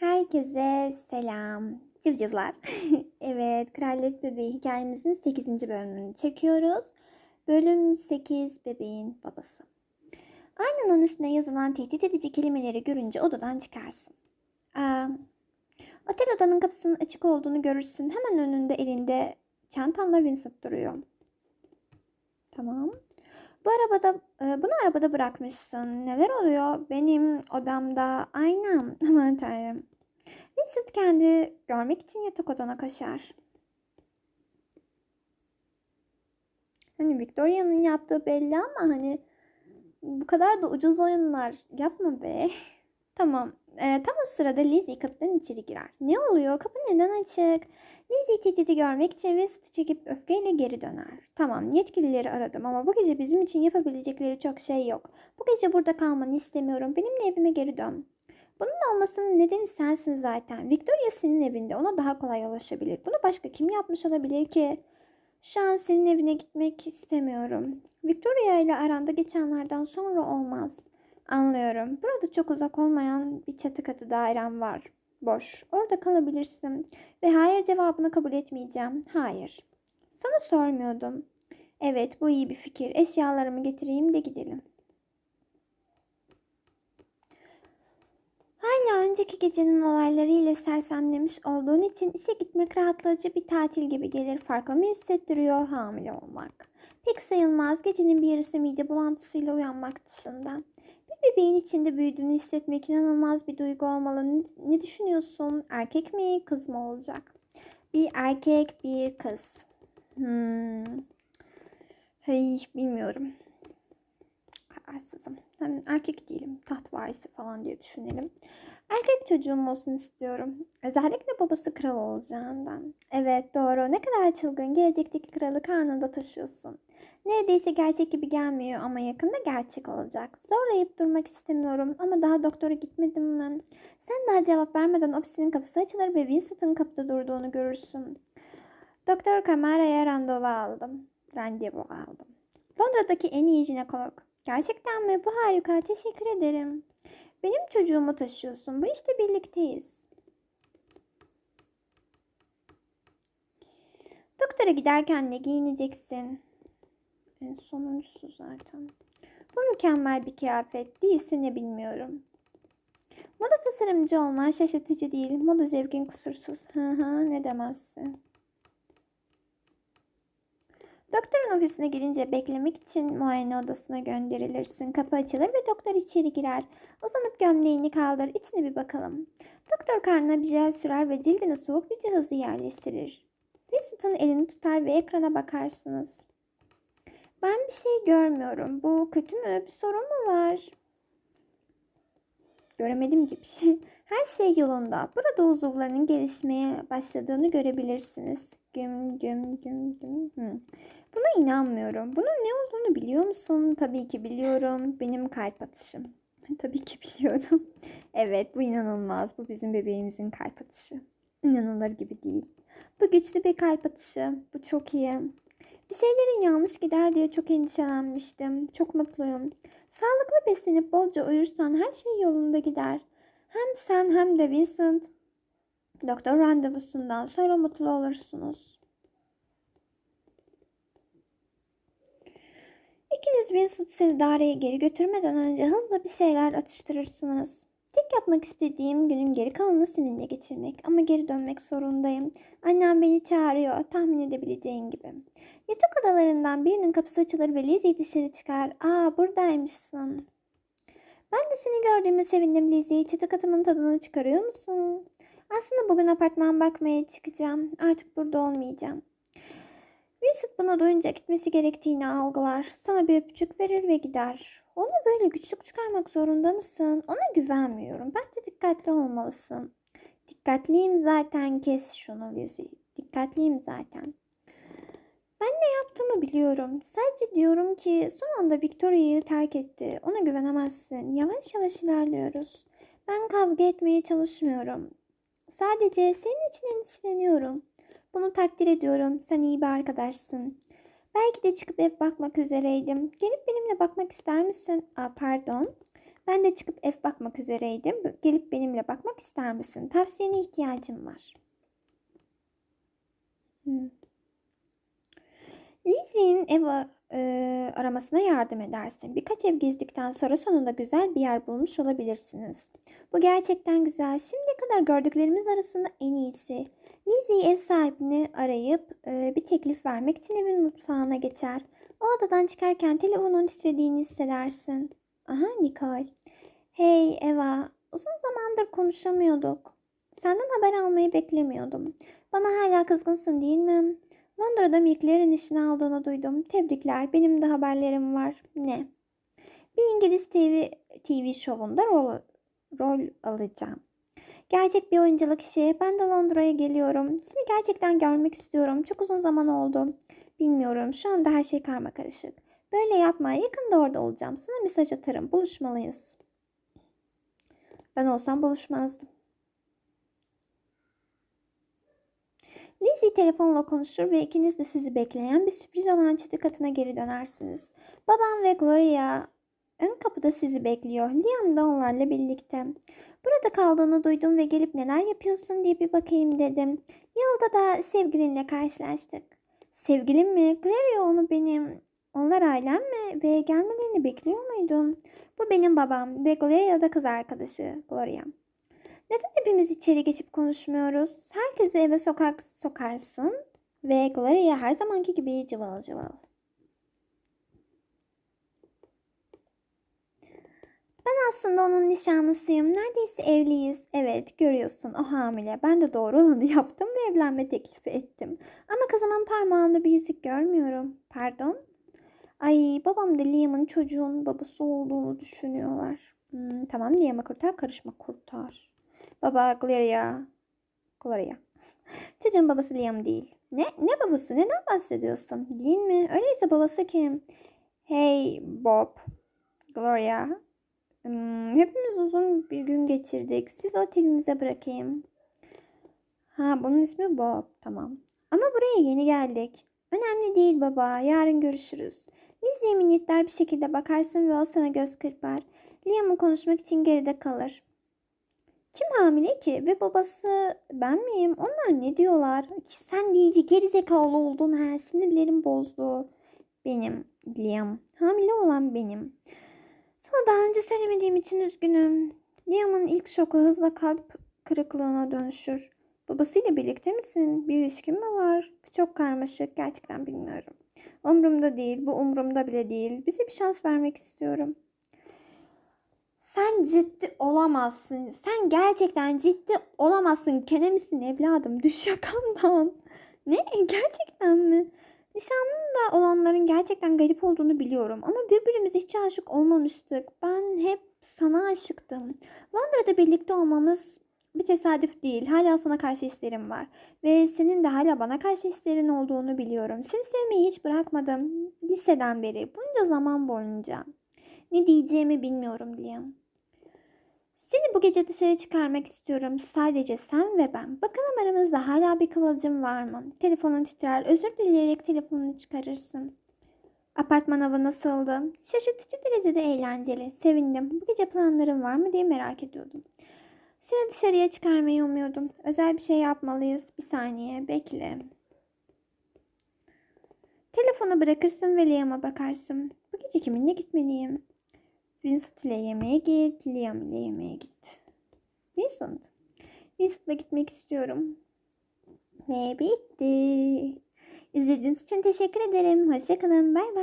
Herkese selam. Civcivler. evet, Kraliyet Bebeği hikayemizin 8. bölümünü çekiyoruz. Bölüm 8 Bebeğin Babası. Aynanın üstüne yazılan tehdit edici kelimeleri görünce odadan çıkarsın. Aa, otel odanın kapısının açık olduğunu görürsün. Hemen önünde elinde çantanla Vincent duruyor. Tamam. Bu arabada, e, bunu arabada bırakmışsın. Neler oluyor? Benim odamda aynam. Aman tanrım. Vincent kendi görmek için yatak odana koşar. Hani Victoria'nın yaptığı belli ama hani bu kadar da ucuz oyunlar yapma be. Tamam. Ee, tam o sırada Lizzie kapıdan içeri girer. Ne oluyor? Kapı neden açık? Lizzie tehdidi görmek için Vincent'ı çekip öfkeyle geri döner. Tamam yetkilileri aradım ama bu gece bizim için yapabilecekleri çok şey yok. Bu gece burada kalmanı istemiyorum. Benimle evime geri dön. Bunun olmasının nedeni sensin zaten. Victoria senin evinde. Ona daha kolay ulaşabilir. Bunu başka kim yapmış olabilir ki? Şu an senin evine gitmek istemiyorum. Victoria ile aranda geçenlerden sonra olmaz. Anlıyorum. Burada çok uzak olmayan bir çatı katı dairem var. Boş. Orada kalabilirsin. Ve hayır cevabını kabul etmeyeceğim. Hayır. Sana sormuyordum. Evet bu iyi bir fikir. Eşyalarımı getireyim de gidelim. Hala önceki gecenin olaylarıyla sersemlemiş olduğun için işe gitmek rahatlatıcı bir tatil gibi gelir. Farklı mı hissettiriyor hamile olmak? Pek sayılmaz. Gecenin bir yarısı mide bulantısıyla uyanmak dışında. Bir bebeğin içinde büyüdüğünü hissetmek inanılmaz bir duygu olmalı. Ne, düşünüyorsun? Erkek mi, kız mı olacak? Bir erkek, bir kız. Hmm. Hey, bilmiyorum. Kararsızım. Hem erkek değilim. Taht varisi falan diye düşünelim. Erkek çocuğum olsun istiyorum. Özellikle babası kral olacağından. Evet doğru. Ne kadar çılgın. Gelecekteki kralı karnında taşıyorsun. Neredeyse gerçek gibi gelmiyor ama yakında gerçek olacak. Zorlayıp durmak istemiyorum ama daha doktora gitmedim mi? Sen daha cevap vermeden ofisinin kapısı açılır ve Vincent'ın kapıda durduğunu görürsün. Doktor Camara'ya randevu aldım. Randevu aldım. Londra'daki en iyi jinekolog. Gerçekten mi? Bu harika. Teşekkür ederim. Benim çocuğumu taşıyorsun. Bu işte birlikteyiz. Doktora giderken ne giyineceksin? En sonuncusu zaten. Bu mükemmel bir kıyafet değilse ne bilmiyorum. Moda tasarımcı olman şaşırtıcı değil. Moda zevkin kusursuz. Hı hı ne demezsin. Doktorun ofisine girince beklemek için muayene odasına gönderilirsin. Kapı açılır ve doktor içeri girer. Uzanıp gömleğini kaldır. İçine bir bakalım. Doktor karnına bir jel sürer ve cildine soğuk bir cihazı yerleştirir. Vincent'ın elini tutar ve ekrana bakarsınız. Ben bir şey görmüyorum. Bu kötü mü? Bir sorun mu var? Göremedim şey. Her şey yolunda. Burada uzuvlarının gelişmeye başladığını görebilirsiniz. Güm güm güm güm. Hı. Buna inanmıyorum. Bunun ne olduğunu biliyor musun? Tabii ki biliyorum. Benim kalp atışım. Tabii ki biliyorum. evet bu inanılmaz. Bu bizim bebeğimizin kalp atışı. İnanılır gibi değil. Bu güçlü bir kalp atışı. Bu çok iyi. Bir şeylerin yanlış gider diye çok endişelenmiştim. Çok mutluyum. Sağlıklı beslenip bolca uyursan her şey yolunda gider. Hem sen hem de Vincent doktor randevusundan sonra mutlu olursunuz. İkiniz Vincent seni daireye geri götürmeden önce hızlı bir şeyler atıştırırsınız. Tek yapmak istediğim günün geri kalanını seninle geçirmek ama geri dönmek zorundayım. Annem beni çağırıyor tahmin edebileceğin gibi. Yatak odalarından birinin kapısı açılır ve Lizzie dışarı çıkar. Aa buradaymışsın. Ben de seni gördüğüme sevindim Lizzie. Çatı katımın tadını çıkarıyor musun? Aslında bugün apartman bakmaya çıkacağım. Artık burada olmayacağım. Vincent bunu duyunca gitmesi gerektiğini algılar. Sana bir öpücük verir ve gider. Onu böyle güçlük çıkarmak zorunda mısın? Ona güvenmiyorum. Bence dikkatli olmalısın. Dikkatliyim zaten kes şunu Lizzie. Dikkatliyim zaten. Ben ne yaptığımı biliyorum. Sadece diyorum ki son anda Victoria'yı terk etti. Ona güvenemezsin. Yavaş yavaş ilerliyoruz. Ben kavga etmeye çalışmıyorum. Sadece senin için endişeleniyorum. Bunu takdir ediyorum. Sen iyi bir arkadaşsın. Belki de çıkıp ev bakmak üzereydim. Gelip benimle bakmak ister misin? Aa, pardon. Ben de çıkıp ev bakmak üzereydim. Gelip benimle bakmak ister misin? Tavsiyene ihtiyacım var. Hmm. Lizzie'nin ev e, aramasına yardım edersin. Birkaç ev gezdikten sonra sonunda güzel bir yer bulmuş olabilirsiniz. Bu gerçekten güzel. Şimdiye kadar gördüklerimiz arasında en iyisi. Lizzie ev sahibini arayıp e, bir teklif vermek için evin mutfağına geçer. O odadan çıkarken telefonun titrediğini hissedersin. Aha Nicole. Hey Eva, uzun zamandır konuşamıyorduk. Senden haber almayı beklemiyordum. Bana hala kızgınsın değil mi? Londra'da Micklerin işini aldığını duydum. Tebrikler, benim de haberlerim var. Ne? Bir İngiliz TV, TV şovunda rol, rol alacağım. Gerçek bir oyunculuk işi. Ben de Londra'ya geliyorum. Seni gerçekten görmek istiyorum. Çok uzun zaman oldu. Bilmiyorum. Şu anda her şey karma karışık. Böyle yapma. Yakında orada olacağım. Sana mesaj atarım. Buluşmalıyız. Ben olsam buluşmazdım. Lizzie telefonla konuşur ve ikiniz de sizi bekleyen bir sürpriz olan çatı katına geri dönersiniz. Babam ve Gloria ön kapıda sizi bekliyor. Liam da onlarla birlikte. Burada kaldığını duydum ve gelip neler yapıyorsun diye bir bakayım dedim. Yolda da sevgilinle karşılaştık. Sevgilim mi? Gloria onu benim. Onlar ailem mi? Ve gelmelerini bekliyor muydun? Bu benim babam ve Gloria da kız arkadaşı Gloria. Neden hepimiz içeri geçip konuşmuyoruz? Herkesi eve sokak sokarsın ve Gloria'ya her zamanki gibi cıval cıval. Ben aslında onun nişanlısıyım. Neredeyse evliyiz. Evet görüyorsun o hamile. Ben de doğru olanı yaptım ve evlenme teklifi ettim. Ama kızımın parmağında bir yüzük görmüyorum. Pardon? Ay babam da Liam'ın çocuğun babası olduğunu düşünüyorlar. Hmm, tamam Liam'a kurtar karışma kurtar. Baba Gloria. Gloria. Çocuğun babası Liam değil. Ne? Ne babası? Neden bahsediyorsun? Değil mi? Öyleyse babası kim? Hey Bob. Gloria. Hmm, hepimiz uzun bir gün geçirdik. Siz otelinize bırakayım. Ha bunun ismi Bob. Tamam. Ama buraya yeni geldik. Önemli değil baba. Yarın görüşürüz. Lizzie'ye minnettar bir şekilde bakarsın ve o sana göz kırpar. Liam'ın konuşmak için geride kalır. Kim hamile ki ve babası ben miyim? Onlar ne diyorlar? Ki sen iyice gerizekalı oldun ha. Sinirlerim bozdu. Benim Liam. Hamile olan benim. Sana daha önce söylemediğim için üzgünüm. Liam'ın ilk şoku hızla kalp kırıklığına dönüşür. Babasıyla birlikte misin? Bir ilişkin mi var? Çok karmaşık. Gerçekten bilmiyorum. Umrumda değil. Bu umrumda bile değil. Bize bir şans vermek istiyorum. Sen ciddi olamazsın. Sen gerçekten ciddi olamazsın. Kene misin evladım? Düş yakamdan. Ne? Gerçekten mi? Nişanlı da olanların gerçekten garip olduğunu biliyorum. Ama birbirimize hiç aşık olmamıştık. Ben hep sana aşıktım. Londra'da birlikte olmamız bir tesadüf değil. Hala sana karşı hislerim var. Ve senin de hala bana karşı hislerin olduğunu biliyorum. Seni sevmeyi hiç bırakmadım. Liseden beri. Bunca zaman boyunca. Ne diyeceğimi bilmiyorum Liam. Seni bu gece dışarı çıkarmak istiyorum. Sadece sen ve ben. Bakalım aramızda hala bir kıvılcım var mı? Telefonun titrer. Özür dileyerek telefonunu çıkarırsın. Apartman hava nasıldı? Şaşırtıcı derecede eğlenceli. Sevindim. Bu gece planların var mı diye merak ediyordum. Seni dışarıya çıkarmayı umuyordum. Özel bir şey yapmalıyız. Bir saniye bekle. Telefonu bırakırsın ve Liam'a bakarsın. Bu gece kiminle gitmeliyim? Vincent ile yemeğe git. Liam ile yemeğe git. Vincent. Vincent'la gitmek istiyorum. Ve bitti. İzlediğiniz için teşekkür ederim. Hoşçakalın. Bay bay.